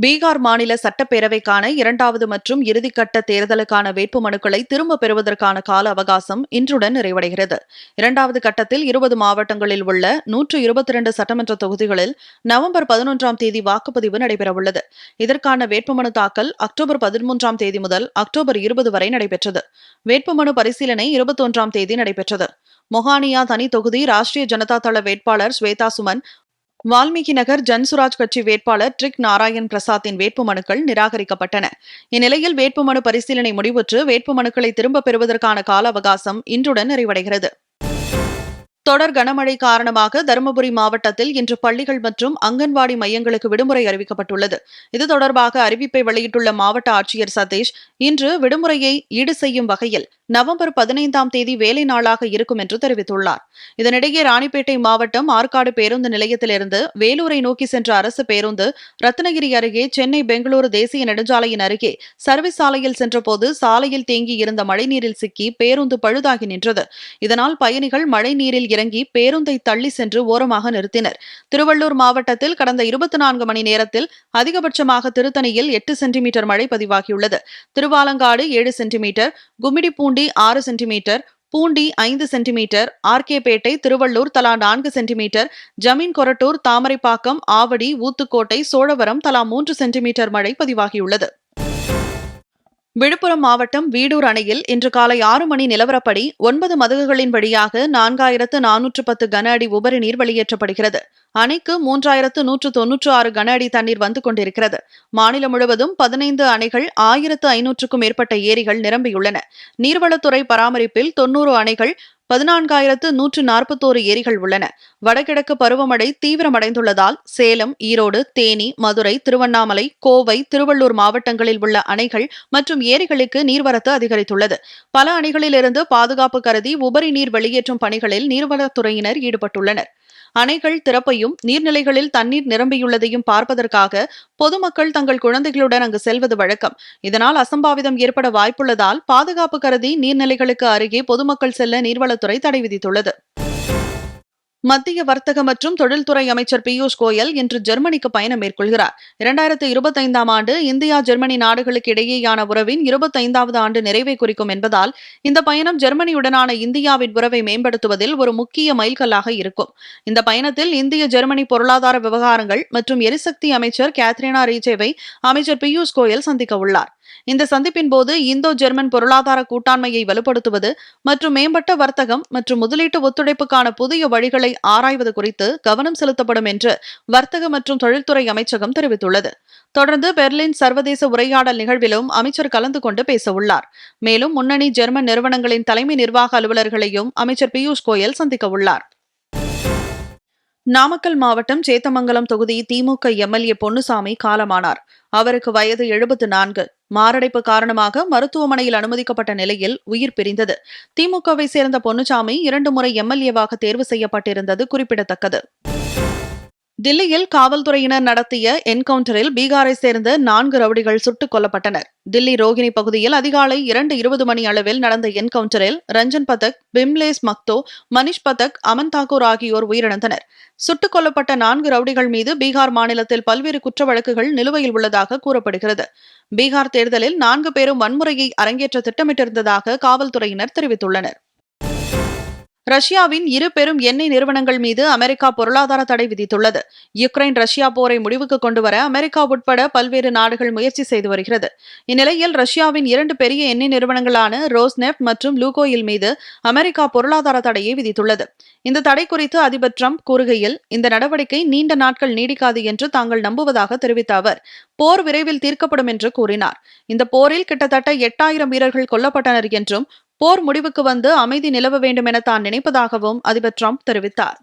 பீகார் மாநில சட்டப்பேரவைக்கான இரண்டாவது மற்றும் இறுதிக்கட்ட தேர்தலுக்கான வேட்புமனுக்களை திரும்பப் பெறுவதற்கான கால அவகாசம் இன்றுடன் நிறைவடைகிறது. இரண்டாவது கட்டத்தில் இருபது மாவட்டங்களில் உள்ள நூற்று இருபத்தி இரண்டு சட்டமன்ற தொகுதிகளில் நவம்பர் பதினொன்றாம் தேதி வாக்குப்பதிவு நடைபெறவுள்ளது. இதற்கான வேட்புமனு தாக்கல் அக்டோபர் பதிமூன்றாம் தேதி முதல் அக்டோபர் இருபது வரை நடைபெற்றது. வேட்புமனு பரிசீலனை இருபத்தொன்றாம் தேதி நடைபெற்றது. மொஹானியா தனி தொகுதி ராஷ்டிரிய ஜனதா தள வேட்பாளர் ஸ்வேதா சுமன் வால்மீகி நகர் ஜன்சுராஜ் கட்சி வேட்பாளர் ட்ரிக் நாராயண் பிரசாத்தின் வேட்புமனுக்கள் நிராகரிக்கப்பட்டன. இந்நிலையில் வேட்புமனு பரிசீலனை முடிவுற்று வேட்புமனுக்களை திரும்பப் பெறுவதற்கான கால அவகாசம் இன்றுடன் நிறைவடைகிறது. தொடர் கனமழை காரணமாக தருமபுரி மாவட்டத்தில் இன்று பள்ளிகள் மற்றும் அங்கன்வாடி மையங்களுக்கு விடுமுறை அறிவிக்கப்பட்டுள்ளது. இது தொடர்பாக அறிவிப்பை வெளியிட்டுள்ள மாவட்ட ஆட்சியர் சதீஷ் இன்று விடுமுறையை ஈடு செய்யும் வகையில் நவம்பர் பதினைந்தாம் தேதி வேலை நாளாக இருக்கும் என்று தெரிவித்துள்ளார். இதனிடையே ராணிப்பேட்டை மாவட்டம் ஆற்காடு பேருந்து நிலையத்திலிருந்து வேலூரை நோக்கி சென்ற அரசு பேருந்து ரத்னகிரி அருகே சென்னை பெங்களூரு தேசிய நெடுஞ்சாலையின் அருகே சர்வீஸ் சாலையில் சென்றபோது சாலையில் தேங்கியிருந்த மழைநீரில் சிக்கி பேருந்து பழுதாகி நின்றது. இதனால் பயணிகள் மழைநீரில் இறங்கி பேருந்தை தள்ளி சென்று ஓரமாக நிறுத்தினர். திருவள்ளூர் மாவட்டத்தில் கடந்த இருபத்தி நான்கு மணி நேரத்தில் அதிகபட்சமாக திருத்தணியில் எட்டு சென்டிமீட்டர் மழை பதிவாகியுள்ளது. திருவாலங்காடு ஏழு சென்டிமீட்டர் கும்மிடிப்பூண்டி ஆறு சென்டிமீட்டர் பூண்டி ஐந்து சென்டிமீட்டர் ஆர்கேபேட்டை திருவள்ளூர் தலா நான்கு சென்டிமீட்டர் ஜமீன் கொரட்டூர் தாமரைப்பாக்கம் ஆவடி ஊத்துக்கோட்டை சோழவரம் தலா மூன்று சென்டிமீட்டர் மழை பதிவாகியுள்ளது. விழுப்புரம் மாவட்டம் வீடூர் அணையில் இன்று காலை ஆறு மணி நிலவரப்படி ஒன்பது மதகுகளின் வழியாக நான்காயிரத்து நானூற்று பத்து கன அடி உபரி நீர் வெளியேற்றப்படுகிறது. அணைக்கு மூன்றாயிரத்து நூற்று தொன்னூற்று ஆறு கன அடி தண்ணீர் வந்து கொண்டிருக்கிறது. மாநிலம் முழுவதும் பதினைந்து அணைகள் ஆயிரத்து ஐநூற்றுக்கும் மேற்பட்ட ஏரிகள் நிரம்பியுள்ளன. நீர்வளத்துறை பராமரிப்பில் தொன்னூறு அணைகள் பதினான்காயிரத்து நூற்று நாற்பத்தோரு ஏரிகள் உள்ளன. வடகிழக்கு பருவமழை தீவிரமடைந்துள்ளதால் சேலம் ஈரோடு தேனி மதுரை திருவண்ணாமலை கோவை திருவள்ளூர் மாவட்டங்களில் உள்ள அணைகள் மற்றும் ஏரிகளுக்கு நீர்வரத்து அதிகரித்துள்ளது. பல அணைகளிலிருந்து பாதுகாப்பு கருதி உபரி நீர் வெளியேற்றும் பணிகளில் நீர்வளத்துறையினர் ஈடுபட்டுள்ளனர். அணைகள் திறப்பையும் நீர்நிலைகளில் தண்ணீர் நிரம்பியுள்ளதையும் பார்ப்பதற்காக பொதுமக்கள் தங்கள் குழந்தைகளுடன் அங்கு செல்வது வழக்கம். இதனால் அசம்பாவிதம் ஏற்பட வாய்ப்புள்ளதால் பாதுகாப்பு கருதி நீர்நிலைகளுக்கு அருகே பொதுமக்கள் செல்ல நீர்வளத்துறை தடை விதித்துள்ளது. மத்திய வர்த்தக மற்றும் தொழில்துறை அமைச்சர் பியூஷ் கோயல் இன்று ஜெர்மனிக்கு பயணம் மேற்கொள்கிறார். இரண்டாயிரத்தி இருபத்தைந்தாம் ஆண்டு இந்தியா ஜெர்மனி நாடுகளுக்கு இடையேயான உறவின் இருபத்தைந்தாவது ஆண்டு நிறைவை குறிக்கும் என்பதால் இந்த பயணம் ஜெர்மனியுடனான இந்தியாவின் உறவை மேம்படுத்துவதில் ஒரு முக்கிய மைல்கல்லாக இருக்கும். இந்த பயணத்தில் இந்திய ஜெர்மனி பொருளாதார விவகாரங்கள் மற்றும் எரிசக்தி அமைச்சர் கேத்ரினா ரீஜேவை அமைச்சர் பியூஷ் கோயல் சந்திக்க உள்ளார். இந்த சந்திப்பின் போது இந்தோ ஜெர்மன் பொருளாதார கூட்டாண்மையை வலுப்படுத்துவது மற்றும் மேம்பட்ட வர்த்தகம் மற்றும் முதலீட்டு ஒத்துழைப்புக்கான புதிய வழிகளை ஆராய்வது குறித்து கவனம் செலுத்தப்படும் என்று வர்த்தக மற்றும் தொழில்துறை அமைச்சகம் தெரிவித்துள்ளது. தொடர்ந்து பெர்லின் சர்வதேச உரையாடல் நிகழ்விலும் அமைச்சர் கலந்து கொண்டு பேசவுள்ளார். மேலும் முன்னணி ஜெர்மன் நிறுவனங்களின் தலைமை நிர்வாக அலுவலர்களையும் அமைச்சர் பியூஷ் கோயல் சந்திக்க உள்ளார் நாமக்கல் மாவட்டம் சேத்தமங்கலம் தொகுதி திமுக எம்எல்ஏ பொன்னுசாமி காலமானார். அவருக்கு வயது எழுபத்து நான்கு. மாரடைப்பு காரணமாக மருத்துவமனையில் அனுமதிக்கப்பட்ட நிலையில் உயிர் பிரிந்தது. திமுகவை சேர்ந்த பொன்னுசாமி இரண்டு முறை எம்எல்ஏவாக தேர்வு செய்யப்பட்டிருந்தது குறிப்பிடத்தக்கது. தில்லியில் காவல்துறையினர் நடத்திய என்கவுண்டரில் பீகாரை சேர்ந்த நான்கு ரவுடிகள் சுட்டுக் கொல்லப்பட்டனர். தில்லி ரோகிணி பகுதியில் அதிகாலை இரண்டு இருபது மணி அளவில் நடந்த என்கவுண்டரில் ரஞ்சன் பதக் பிம்லேஸ் மக்தோ மனிஷ் பதக் அமன் தாக்கூர் ஆகியோர் உயிரிழந்தனர். சுட்டுக் கொல்லப்பட்ட நான்கு ரவுடிகள் மீது பீகார் மாநிலத்தில் பல்வேறு குற்ற வழக்குகள் நிலுவையில் உள்ளதாக கூறப்படுகிறது. பீகார் தேர்தலில் நான்கு பேரும் வன்முறையை அரங்கேற்ற திட்டமிட்டிருந்ததாக காவல்துறையினர் தெரிவித்துள்ளனர். ரஷ்யாவின் இரு பெரும் எண்ணெய் நிறுவனங்கள் மீது அமெரிக்கா பொருளாதார தடை விதித்துள்ளது. யுக்ரைன் ரஷ்யா போரை முடிவுக்கு கொண்டுவர அமெரிக்கா உட்பட பல்வேறு நாடுகள் முயற்சி செய்து வருகிறது. இந்நிலையில் ரஷ்யாவின் இரண்டு பெரிய எண்ணெய் நிறுவனங்களான ரோஸ்நெஃப்ட் மற்றும் லூகோயில் மீது அமெரிக்கா பொருளாதார தடையை விதித்துள்ளது. இந்த தடை குறித்து அதிபர் ட்ரம்ப் கூறுகையில் இந்த நடவடிக்கை நீண்ட நாட்கள் நீடிக்காது என்று தாங்கள் நம்புவதாக தெரிவித்த அவர் போர் விரைவில் தீர்க்கப்படும் என்று கூறினார். இந்த போரில் கிட்டத்தட்ட எட்டாயிரம் வீரர்கள் கொல்லப்பட்டனர் என்றும் போர் முடிவுக்கு வந்து அமைதி நிலவ வேண்டும் என தான் நினைப்பதாகவும் அதிபர் ட்ரம்ப் தெரிவித்தார்.